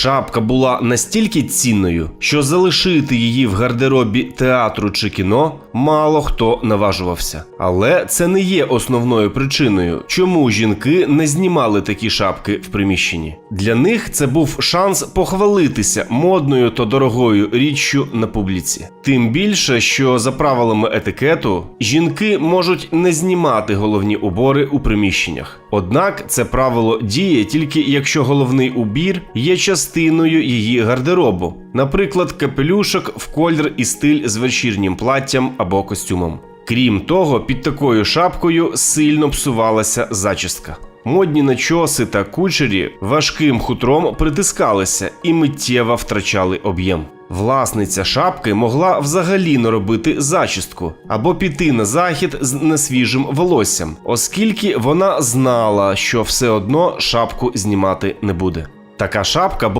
Шапка була настільки цінною, що залишити її в гардеробі театру чи кіно мало хто наважувався. Але це не є основною причиною, чому жінки не знімали такі шапки в приміщенні. Для них це був шанс похвалитися модною та дорогою річчю на публіці. Тим більше, що за правилами етикету жінки можуть не знімати головні убори у приміщеннях. Однак це правило діє тільки якщо головний убір є частиною її гардеробу, наприклад, капелюшок в колір і стиль з вечірнім платтям або костюмом. Крім того, під такою шапкою сильно псувалася зачістка. Модні начоси та кучері важким хутром притискалися і миттєво втрачали об'єм. Власниця шапки могла взагалі не робити зачістку або піти на захід з несвіжим волоссям, оскільки вона знала, що все одно шапку знімати не буде. Така шапка